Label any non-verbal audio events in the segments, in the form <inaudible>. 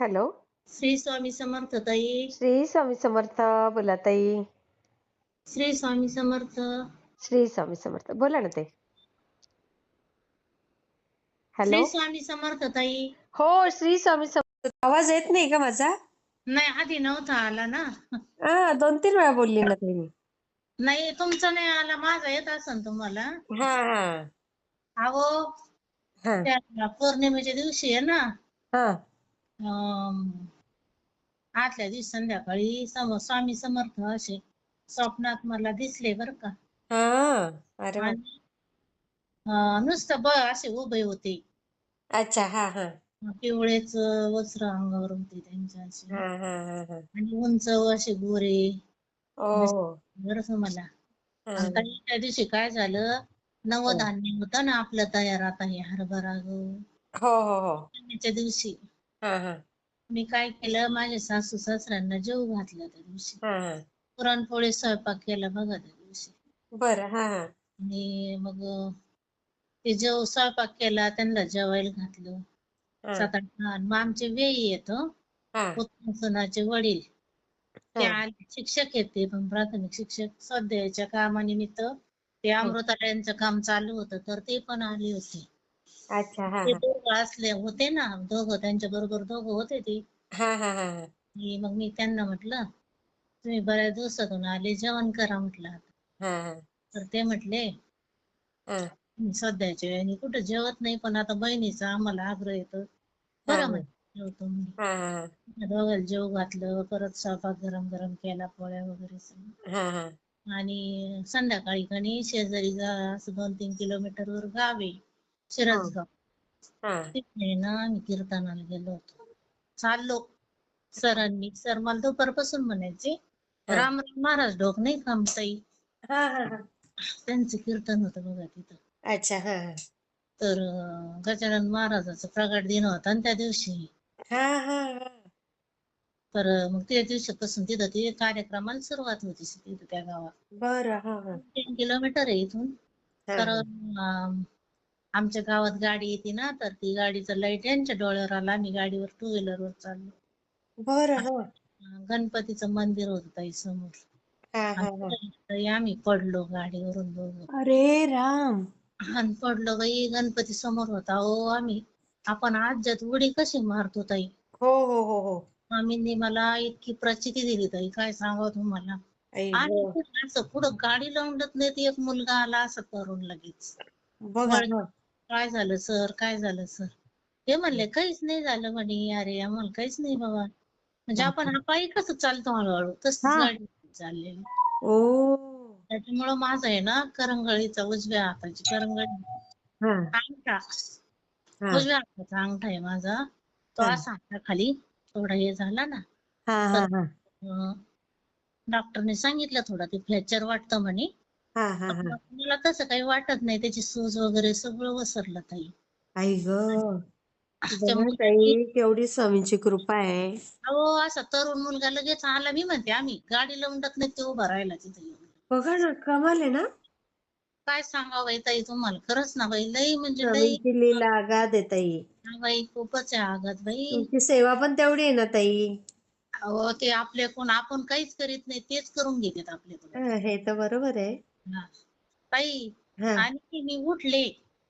Hello. Shri Swami Samarth ताई. श्री स्वामी समर्थ बोला ताई. श्री स्वामी समर्थ. श्री स्वामी समर्थ बोला ना ताई हॅलो. श्री स्वामी समर्थ ताई. हो श्री स्वामी समर्थ. आवाज येत नाही का माझा? नाही आधी नव्हता आला ना. हा दोन तीन वेळा बोलली ना ताई मी. नाही तुमचा नाही आला माझा येत असेल तुम्हाला. हा हा. अहो हा. त्या पौर्णिमेच्या दिवशी आहे ना. हा. आदल्या दिवशी संध्याकाळी सम स्वामी समर्थ असे स्वप्नात मला दिसले बर का. हा अरे वा. आणि अं, नुसतं ब असे उभे होते. अच्छा हा हा. पिवळेच वस्त्र अंगावर होते त्यांच्या असे. हा हा हा हा. आणि उंच असे गोरे. ओ. हो बरंच मला. हा. आणि त्या दिवशी काय झालं नवधान्य होतं ना आपलं तयार आता हे हरभरा गहू हो हो हो. त्या दिवशी हा हा. मी काय केलं माझ्या सासू सासऱ्यांना जेवू घातलं त्या दिवशी. हा हा. पुरणपोळी स्वयंपाक केला बघा त्या दिवशी. बरं हा हा. आणि मग ते जेव स्वयंपाक केला त्यांना जेवायला घातलं. हा. सात आठ जण. मग आमचे वेळी येत. हा. उत्तमसनाचे वडील. ते हा. आले. शिक्षक आहेत ते पण प्राथमिक शिक्षक सध्याच्या कामानिमित्त ते अमृतालयांचं काम चालू होतं तर ते पण आले होते. अच्छा हा ते हा. दोघं असले होते ना दोघं त्यांच्या बरोबर दोघं होते ते. हा हा हा हा. आणि मग मी त्यांना म्हटलं तुम्ही बऱ्याच दिवसातून आले जेवण करा म्हटलं आता. हा हा. तर ते म्हटले हा. "मी सध्याच्या वेळी कुठं जेवत नाही पण आता बहिणीचा आम्हाला आग्रह येतो. हा, बरं हा. म्हटलं जेवतो मी हा हा दोघांना जेव घातलं परत स्वयंपाक गरम गरम केला पोळ्या वगैरे सगळं. हा हा. आणि संध्याकाळी कणी शेजारी गा- असं दोन तीन किलोमीटर वर गाव आहे. शिरसगाव हा. ना आम्ही कीर्तनाला गेलो होतो. चाललो. सरांनी सर मला दुपारपासून म्हणायचे हा. राम राम महाराज ढोक नाही थांबताई हा हा हा. त्यांचं कीर्तन होतं बघा तिथं. अच्छा हा हा. तर अं, गजानन महाराजाचा प्रगट दिन होता आणि त्या दिवशी. हा हा हा. तर अं, मग त्या दिवशीपासून तिथं ते कार्यक्रमाला सुरुवात होती तिथं त्या गावात. बरं हा हा. तीन किलोमीटर आहे इथून. हा, तर हा. अं, आमच्या गावात गाडी येते ना तर ती गाडीचं लाइट यांच्या डोळ्यावर आला आम्ही गाडीवर टू व्हीलर वर चाललो. बरं हा. गणपतीचं मंदिर होतं ताई समोर. हा हा हा. तरी आम्ही पडलो गाडीवरून दोघं. अरे राम! आणि पडलो बाई गणपती समोर होता. हो आम्ही आपण आज्यात उडी कशी मारतो ताई? हो हो हो हो. आम्ही मला इतकी प्रचिती दिली ताई काय सांगावं तुम्हाला? आई आणि गं. असं पुढं गाडी लावून देत नाही ती एक मुलगा आला असं करून लगेच. बघा ना काय झालं सर? काय झालं सर? ते म्हणले काहीच नाही झालं म्हणे. अरे आम्हाला काहीच नाही बाबा. म्हणजे आपण हा पायी कसं चालतो हळूहळू? तसंच. गाडी चाललेली. ओ. त्याच्यामुळं माझं आहे ना करंगळीचा उजव्या हाताची करंगळी. हा. अंगठा. हा. उजव्या हाताचा अंगठा आहे माझा. तो हा. असा खाली थोडा हे झाला ना. हा हा हा. अं, डॉक्टरने सांगितलं थोडं ते फ्रॅक्चर वाटतं म्हणे. हा हा हा. मला तसं काही वाटत नाही त्याची सूज वगैरे सगळं वसरलं ताई. आई ग. ताई केवढी स्वामींची कृपा आहे. अहो असा तरुण मुलगा लगेच आला मी म्हणते आम्ही गाडी लावून टाकत नाही ते उभा राहिला तिथे. येऊन. बघा ना कमाल आहे ना? काय सांगावं बाई ताई तुम्हाला खरंच ना बाई लई म्हणजे लई स्वामींची लीला आगाध आहे ताई. हा बाई खूपच आहे आघात बाई. तुमची सेवा पण तेवढी आहे ना ताई? अहो ते आपल्याकडून आपण काहीच करीत नाही तेच करून घेतात आपल्याकडून. हा, हे तर बरोबर आहे. ताई हा. आणि मी उठले.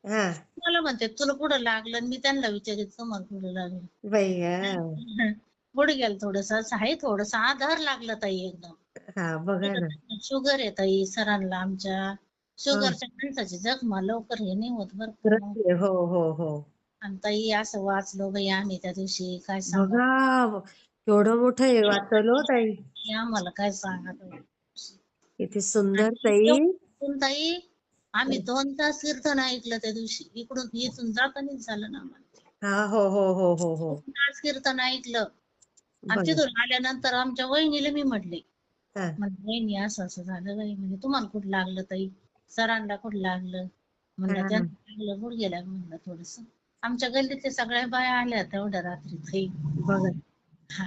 हा. मला म्हणते तुला कुठं लागलं? आणि मी त्यांना विचारित तुम्हाला कुठं लागलं? बाई <laughs> गेलं थोडस. असं आहे थोडस आधार लागला ताई एकदम. हा बघा ना. शुगर आहे ताई सरांना आमच्या. शुगरच्या माणसाची जखमा लवकर हे नाही होत बरं का. खरंच आहे. हो हो हो. आणि ताई असं वाचलो बाई आम्ही त्या दिवशी. काय सांगा बघा केवढं मोठं हे वाचलं हो ताई. आम्हाला काय सांगा ताई. किती सुंदर ताई. ताई आम्ही दोन तास कीर्तन ऐकलं त्या दिवशी. इकडून इथून जातानीच झालं ना आम्हाला. हा हो हो हो हो हो. दोन तास कीर्तन ऐकलं. बघा. तिथून आल्यानंतर आमच्या वहिनीला मी म्हटले हा. वहिनी असं असं झालं बाई. म्हणजे तुम्हाला कुठं लागलं ताई? सरांना कुठं लागलं? म्हणलं. त्यांना लागलं गेला म्हणलं थोडस. आमच्या गल्लीतल्या सगळ्या बाया आल्या तेवढ्या रात्री ताई. बघा. हा.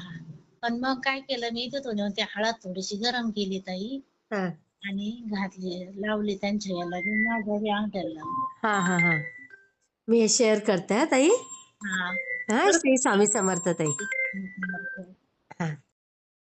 पण मग काय केलं मी तिथून येऊन ती हळद थोडीशी गरम केली ताई. हा. आणि घातली लावली त्यांच्या याला मी माझ्या बी अंगठ्याला. लावली हा हा हा. मी हे शेअर करते हा ताई. हा. हा श्री स्वामी समर्थ ताई.